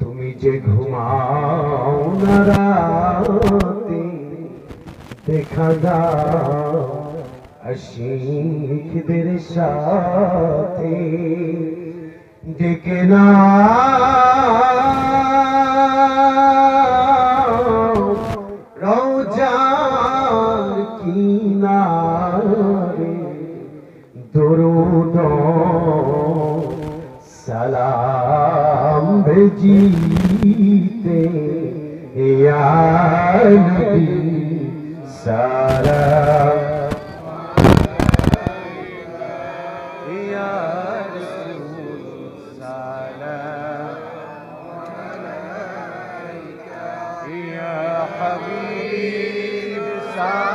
তুমি যে ঘুমাও না রাতে দেখা দাও সাথে। ডেকে না রোজার কিনারে দরুদ सलाम भेजीते या नबी सलाम حبيب سعد